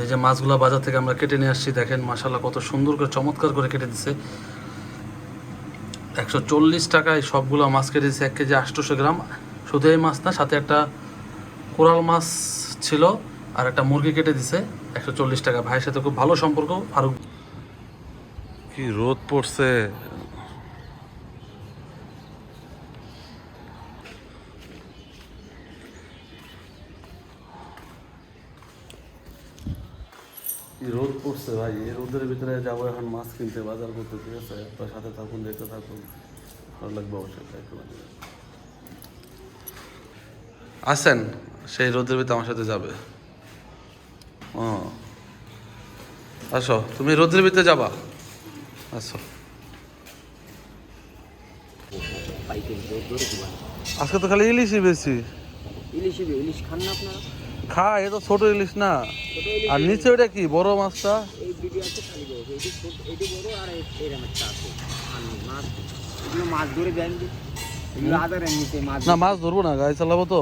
এই যে মাছগুলো বাজার থেকে আমরা কেটে নিয়ে আসছি, দেখেন মাসাল্লাহ কত সুন্দর করে, চমৎকার করে কেটে দিছে। একশো চল্লিশ টাকায় সবগুলো মাছ কেটে দিচ্ছে এক কেজি আটশোশো গ্রাম। শুধু এই মাছ না, সাথে একটা কোরাল মাছ ছিল আর একটা মুরগি কেটে দিছে, একশো চল্লিশ টাকা। ভাইয়ের সাথে খুব ভালো সম্পর্ক, ফারুক। কি রোদ পড়ছে। কি রোদ পড়ছে ভাই, এই রোদের ভিতরে যাব এখন মাছ কিনতে, বাজার করতে, ঠিক আছে? তো সাথে থাকুন, দেখতে থাকুন। ভালো লাগবে অবশ্যই আসেন, সেই রোদের ভিতরে আমার সাথে যাবে। ও। আসো, তুমি রোদের ভিতরে যাবা। আসো। আজকে তো খালি ইলিশই বেশি। ইলিশ ইলিশ খান না আপনারা? খা এ তো ছোট ইলিশ না। আর নিচে ওটা কি বড় মাছটা? না মাছ ধরবো না গাড়ি চালাবো তো।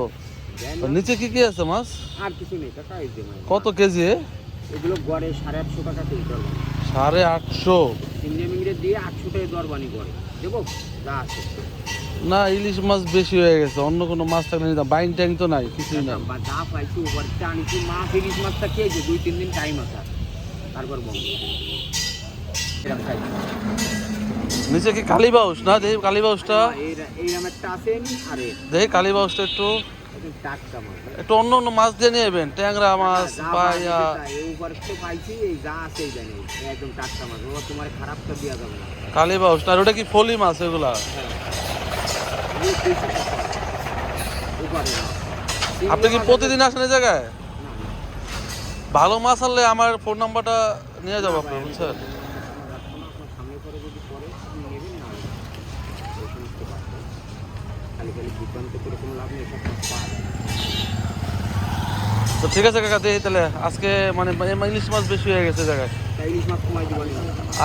নিচে কি কি আছে মাছ? আর কিছু নেই কত কেজি এগুলো গড়ে সাড়ে আটশো টাকা কেজি। সাড়ে আটশো। চিংড়ি মিংড়ি দিয়ে আটশো টাকা দরবানি গড়ে দেবো যা আছে। না ইলিশ মাছ বেশি হয়ে গেছে অন্য কোনো মাছ থাকলে নিতাম বাইন ট্যাং তো নাই কিছুই না যা পাইছি মাছ ইলিশ মাছটা খেয়েছে দুই তিন দিন টাইম আছে। তারপর বন্ধ নিচে কি কালী বাউস না দেখি কালী বাউসটা এই- এইরকম একটা আছে আরে। দেখি কালী বাউসটা একটু। একটু অন্য অন্য মাছ দিয়ে নিয়ে যাবেন। ট্যাংরা মাছ পাইয়া কালী বাউস না আর ওটা কি ফলি মাছ এগুলা? না। আপনি কি প্রতিদিন আসেন এই জায়গায়। ভালো মাছ আনলে আমার ফোন নাম্বারটা নিয়ে যাব আপনার বুঝছেন আপনার সামনে করে যদি পরে আপনি নেবেন না এই সমস্ত বাদ দেন। করে কোনো লাভ নেই সব তো ঠিক আছে কাকা দেখি তাহলে। আজকে মানে ইলিশ মাছ বেশি হয়ে গেছে জায়গায়।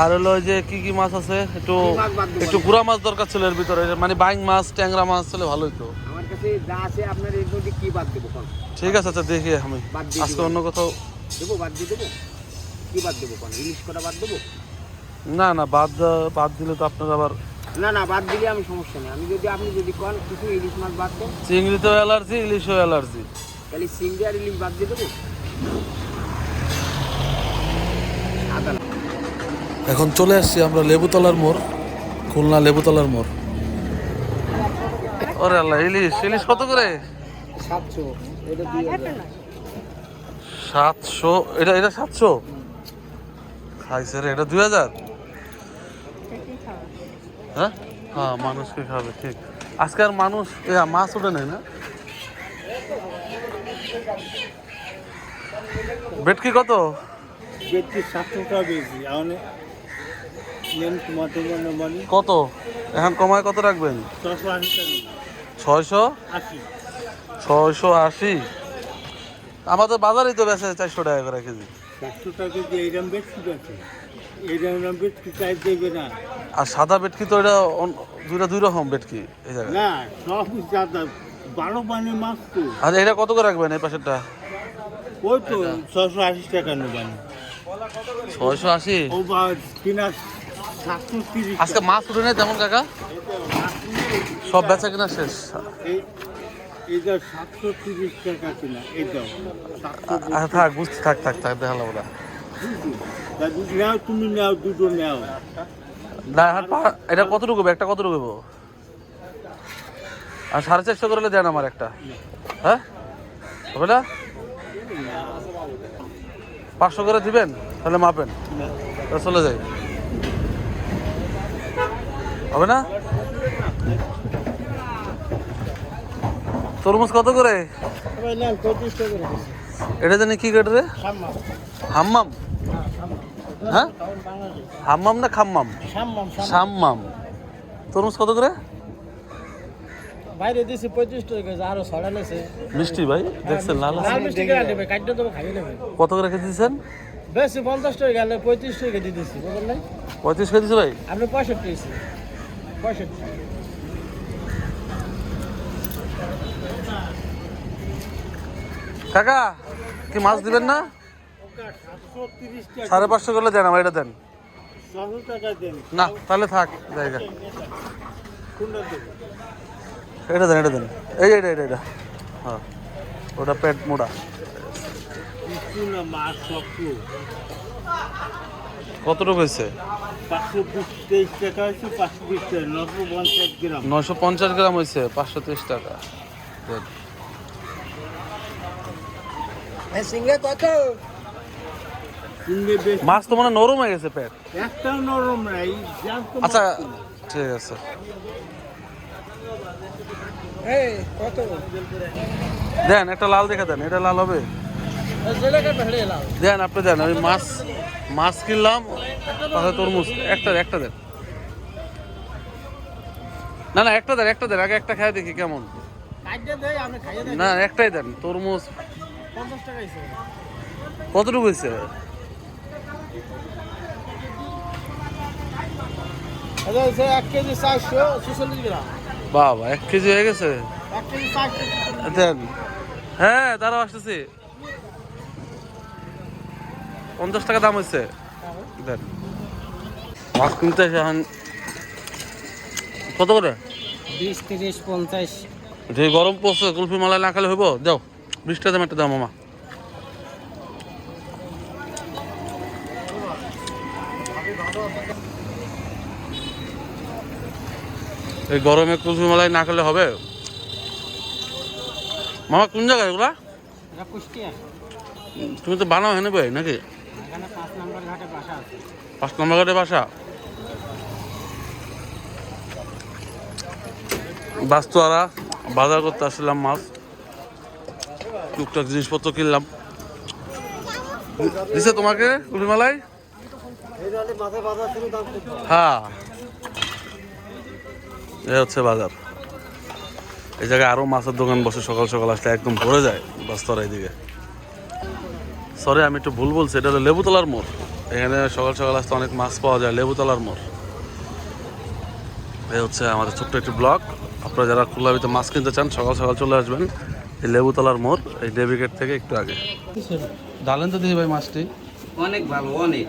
আর হলো যে কি কি মাছ আছে একটু? একটু গুড়া মাছ দরকার ছিল এর ভিতরে মানে বাইং মাছ ট্যাংরা মাছ ছিল ভালোই তো। আমার কাছে যা আছে আপনার এর মধ্যে কি বাদ দেবো ঠিক আছে আচ্ছা দেখি আমি। দিয়ে আজকে অন্য কোথাও দেবো বাদ দিয়ে দেবো? কি বাদ দেবো কোন ইলিশ কটা বাদ দেবো? না না বাদ বাদ দিলে তো আপনার আবার না না বাদ দিলে আমি সমস্যা নেই। আমি যদি আপনি যদি কোন কিছু ইলিশ মাছ বাদ দেন। চিংড়িতেও অ্যালার্জি ইলিশও অ্যালার্জি। তাহলে সিঙ্গি আর ইলিশ বাদ দিয়ে দেবো? এখন চলে আসছি আমরা লেবুতলার মোড় খুলনা লেবুতলার মোড়। ওরে আল্লাহ ইলিশ ইলিশ কত করে? সাতশো এটা দুই সাতশো এটা এটা সাতশো? খাইছে রে এটা দুই হাজার? হ্যাঁ? হ্যাঁ মানুষকে খাবে? ঠিক। আজকে আর মানুষ এ, মাছ ওঠে নেই না? বেটকি কত? ব্যক্তি সাতশো টাকা বেশি কত? এখন কমায় কত রাখবেন? ছশো আশি টাকা ছয়শো? আশি। ছয়শো আশি? আমাদের বাজারেই তো বেচে চারশো টাকা করে কেজি। চারশো টাকা দিয়ে এইরকম বেশি আছে এইরকম বেশি চাই দেবে না। আর সাদা বেটকি তো এটা দুইটা দুই রকম বেটকি এই জায়গায়। না সব জাদা বারো মানে মাছ তো। আর এটা কত করে রাখবেন এই পাশেরটা? ওই তো ছশো আশি টাকা নেবেন ছয়শো আশি? আজকে মাছ উঠে নেই তেমন কাকা? সব বেচা কিনা শেষ। আচ্ছা থাক বুঝছি থাক থাক থাক দেখালাম নাও তুমি নাও দুটো নাও। না হাট পা- এটা কতটুকু? একটা কতটুকু? আর সাড়ে চারশো করলে দেন আমার একটা। হ্যাঁ? হবে না? পাঁচশো করে দিবেন? তাহলে মাপেন। চলে যাই। হবে না? তরমুজ কত করে? করে এটা জানি কি কেটে রে? হাম্মাম? হ্যাঁ? হাম্মাম না খাম্মাম? সাম্মাম তরমুজ কত করে? বাইরে দিছি পঁয়ত্রিশ টাকা আরও ছড়া লেছে মিষ্টি ভাই দেখছেন লাল আছে? মিষ্টি নেবে? কাটতে দেবো খাইয়ে নেবে। কত করে কেজি দিচ্ছেন বেশি পঞ্চাশ টাকা গেলে পঁয়ত্রিশ টাকা দিয়ে দিছি বুঝলেন নাই? পঁয়ত্রিশ কেজি ভাই? আপনি পঁয়ষট্টি দিছি। পঁয়ষট্টি। কাকা কি মাছ দিবেন না টাকা সাতশো তিরিশ টাকা সাড়ে পাঁচশো করলে দেন আমার এটা দেন। না তাহলে থাক জায়গা। এটা দেন এটা দেন। এই এটা এটা এটা। হ্যাঁ ওটা পেট মোড়া। কতটুকু হয়েছে? নশো পঞ্চাশ গ্রাম। হয়েছে পাঁচশো তিরিশ টাকা। সিঙ্গে কত? মাছ তো মানে নরম হয়ে গেছে পেট। একটাও নরম নাই আচ্ছা ঠিক আছে। দেন একটা লাল দেখে দেন এটা লাল হবে। দেন আপনি দেন আমি মাছ মাছ কিনলাম তাহলে তরমুজ। একটা একটা দেন। না না একটা দেন একটা দেন আগে একটা খাই দেখি কেমন। না একটাই দেন তরমুজ। কতটুকু হয়েছে এক কেজি চারশো ছেচল্লিশ গ্রাম। বাবা এক কেজি হয়ে গেছে? দেন। হ্যাঁ দাঁড়াও আসতেছি। পঞ্চাশ টাকা দাম হয়েছে। দেন। মাছ কিনতে এখন কত করে? বিশ তিরিশ পঞ্চাশ। যে গরম পড়ছে কুলফি মালাই না খেলে হইব? দাও বিশ টাকা দাম একটা দাম মামা এই গরমে কুলফি মালাই না খেলে হবে? মামা কোন জায়গায় এগুলা? তুমি তো বানাও হেনে বই নাকি? পাঁচ নম্বর ঘাটে বাসা আছে। পাঁচ নম্বর বাস্তুয়ারা বাজার করতে আসলাম মাছ। টুকটাক জিনিসপত্র কিনলাম। দিছে তোমাকে ছিল দাম হ্যাঁ। এই হচ্ছে বাজার। এই জায়গায় আরও মাছের দোকান বসে সকাল সকাল আসলে একদম ভরে যায় বাস্তরা এদিকে সরি আমি একটু ভুল বলছি এটা হলো লেবুতলার মোড়। এখানে সকাল সকাল আসতে অনেক মাছ পাওয়া যায় লেবুতলার মোড়। এই হচ্ছে আমাদের ছোট্ট একটি ব্লক আপনারা যারা খুলনাবিতে মাছ কিনতে চান সকাল সকাল চলে আসবেন এই লেবুতলার মোড় এই ডেবিকেট থেকে একটু আগে। ডালেন তো দিদি ভাই মাছটি। অনেক ভালো অনেক।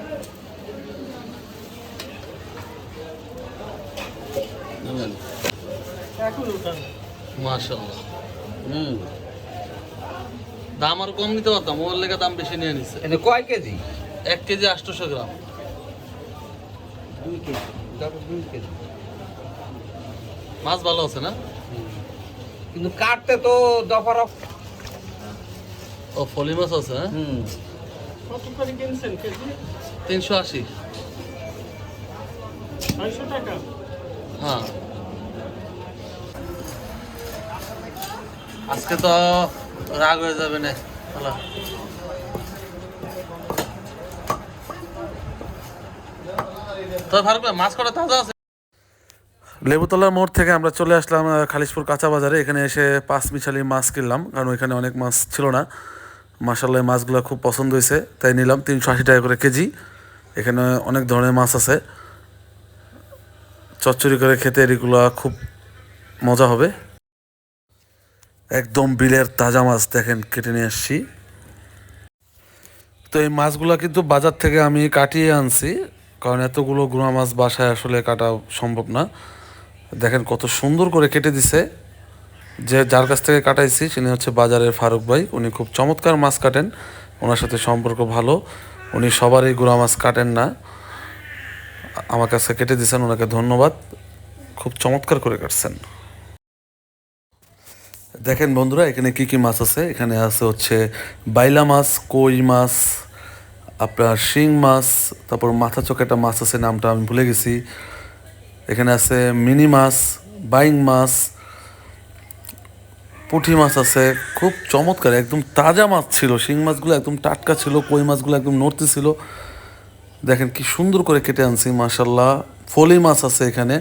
মাশাল্লাহ হুম। দাম আর কম নিতে পারতাম ওর লেগে দাম বেশি নিয়ে নিছে। এটা কয় কেজি? এক কেজি আটশোশো গ্রাম। দুই কেজি দুই কেজি। মাছ ভালো আছে না? কিন্তু কাটতে তো দফার ও ফলি মাছ আছে হ্যাঁ? হুম। কত করে কিনছেন কেজি? তিনশো আশি। ছয়শো টাকা। হ্যাঁ। আজকে তো রাগ হয়ে যাবে না আছে? লেবুতলা মোড় থেকে আমরা চলে আসলাম খালিশপুর কাঁচা বাজারে। এখানে এসে পাঁচ মিশালি মাছ কিনলাম, কারণ এখানে অনেক মাছ ছিল না। মাসাল্লাহ মাছগুলো খুব পছন্দ হয়েছে, তাই নিলাম তিনশো আশি টাকা করে কেজি। এখানে অনেক ধরনের মাছ আছে। চচ্চড়ি করে খেতে এগুলো খুব মজা হবে। একদম বিলের তাজা মাছ দেখেন, কেটে নিয়ে আসছি। তো এই মাছগুলো কিন্তু বাজার থেকে আমি কাটিয়ে আনছি, কারণ এতগুলো গুঁড়া মাছ বাসায় আসলে কাটা সম্ভব না। দেখেন কত সুন্দর করে কেটে দিছে। যে যার কাছ থেকে কাটাইছি, তিনি হচ্ছে বাজারের ফারুক ভাই, উনি খুব চমৎকার মাছ কাটেন, ওনার সাথে সম্পর্ক ভালো। উনি সবারই গুঁড়া মাছ কাটেন না। আমার কাছে কেটে দিয়েছেন ওনাকে ধন্যবাদ। খুব চমৎকার করে কাটছেন। দেখেন বন্ধুরা, এখানে কি কি মাছ আছে? এখানে আছে হচ্ছে বাইলা মাছ, কই মাছ, আপনার শিং মাছ, তারপর মাথা চোখে একটা মাছ আছে, নামটা আমি ভুলে গেছি। এখানে আছে মিনি মাছ, বাইং মাছ পুঁটি মাছ আছে, খুব চমৎকার, একদম তাজা মাছ ছিল। শিং মাছগুলো একদম টাটকা ছিল, কই মাছগুলো একদম নড়তে ছিল। দেখেন কি সুন্দর করে কেটে আনছি মাশাল্লাহ ফলি মাছ আছে এখানে।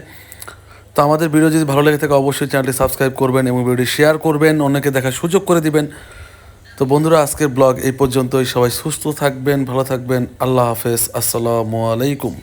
তো আমাদের ভিডিও যদি ভালো লেগে থাকে, অবশ্যই চ্যানেলটি সাবস্ক্রাইব করবেন এবং ভিডিওটি শেয়ার করবেন অনেকে দেখার সুযোগ করে দিবেন। তো বন্ধুরা, আজকের ব্লগ এই পর্যন্তই। সবাই সুস্থ থাকবেন, ভালো থাকবেন। আল্লাহ হাফেজ। আসসালামু আলাইকুম।